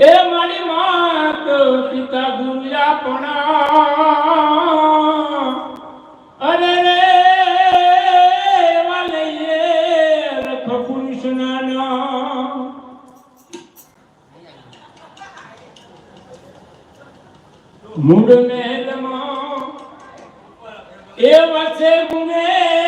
એ મારી માત પિતા ગુંજા પણ. અરે રે મૂળ મહેલમાં એ વચ્ચે ગુણે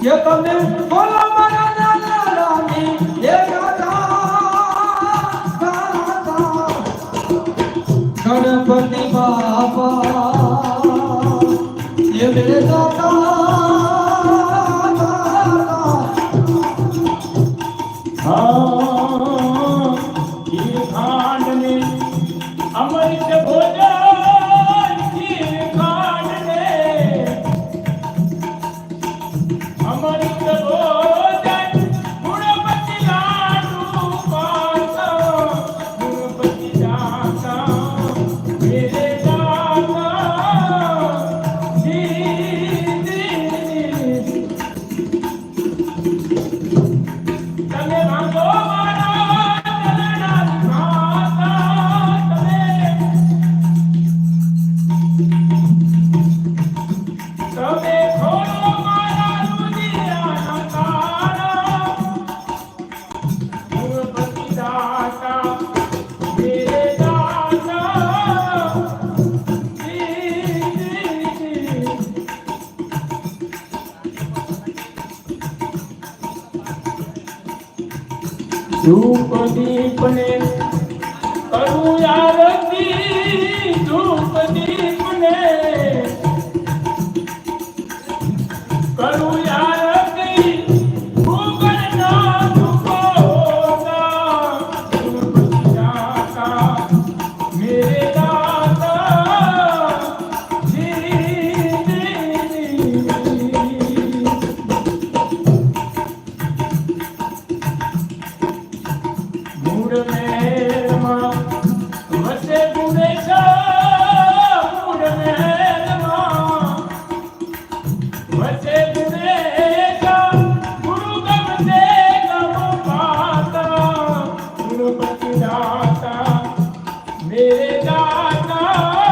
કે તમે બોલો મારા નાના રામી એ ગણપતિ બાપા એ મેરે દાતા અમર ભોજન ધૂપ દીપને કરું યાર ਦਾਤਾ ਮੇਰੇ ਦਾਤਾ।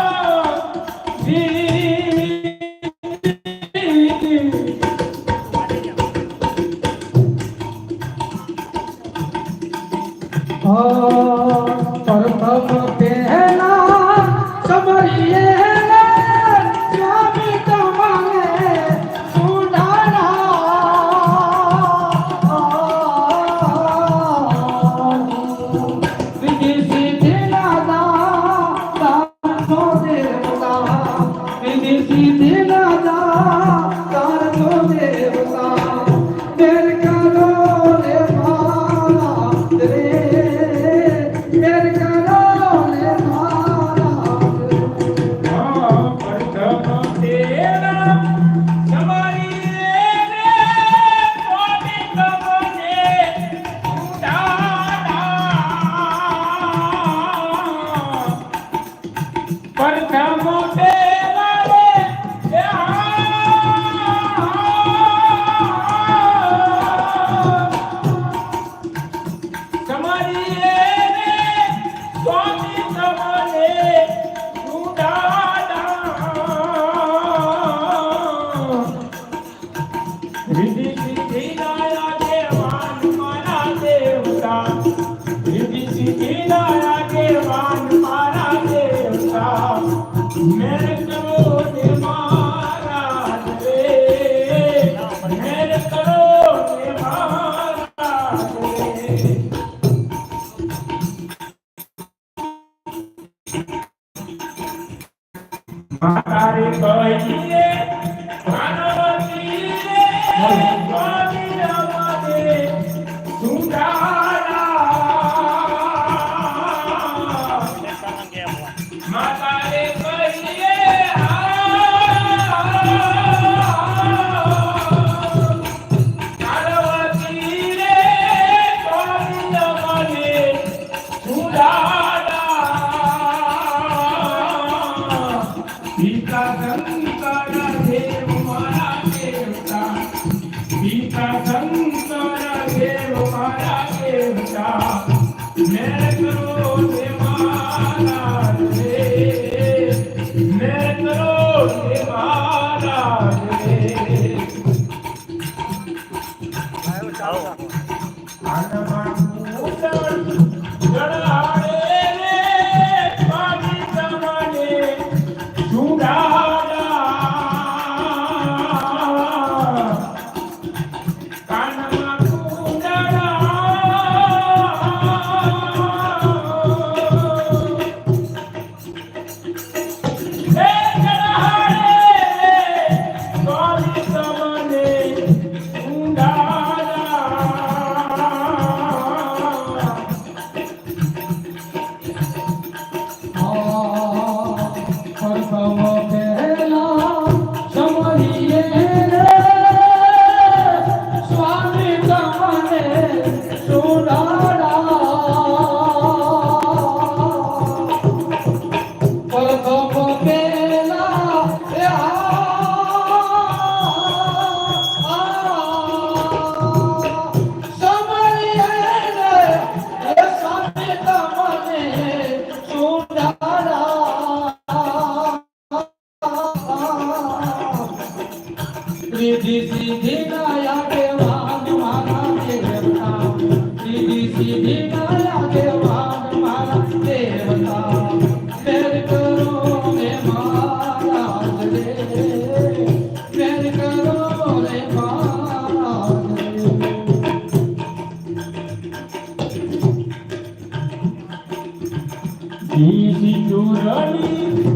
સીધી સીધી કાયા દેવા મારા દેવતા સીધી સીધી કાયા દેવા મારા દેવતા મેર કરો મે મારા મેર કરો રે મારા સીધી ચોરણી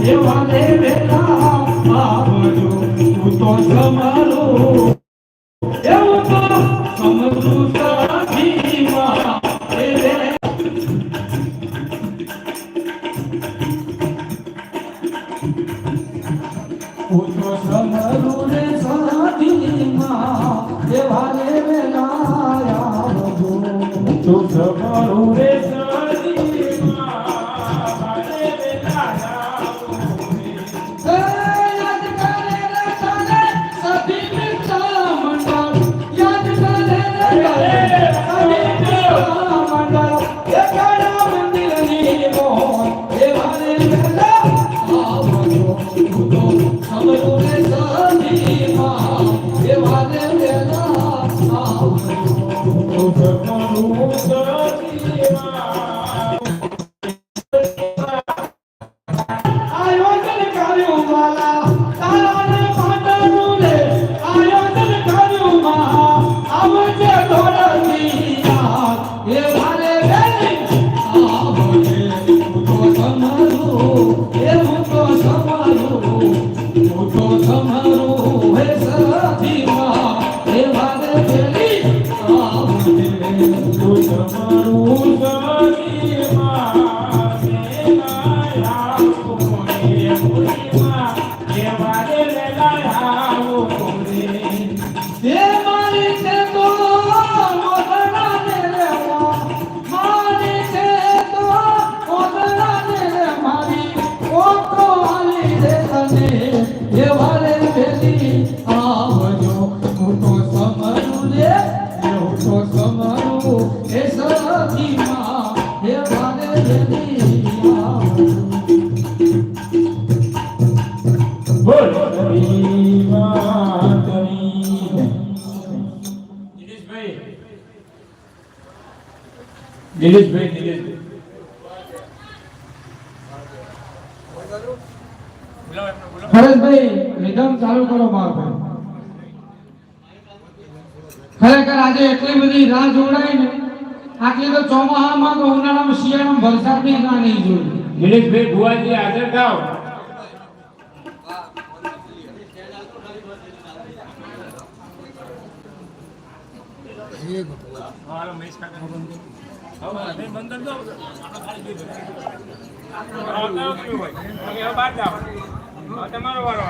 દેવાને બેટા આવજો તું તો સમારો એવો તો સમજુ સાથી માં ઉતો સમરુ રે સાથી માં દેવાને બેટા આવજો તું દિનેશભાઈ દિનેશભાઈ હરેશભાઈ ચાલુ કરો મારો ખરેખર આજે એટલી બધી રાહ જોડાઈ ને આટલી તો ચોમાહામાં તો ઉનાળામાં શિયાળામાં વરસાદની રાહ નહીં જોઈ. દિનેશભાઈ ભુવાજી હાજર થાવ તમારો વારો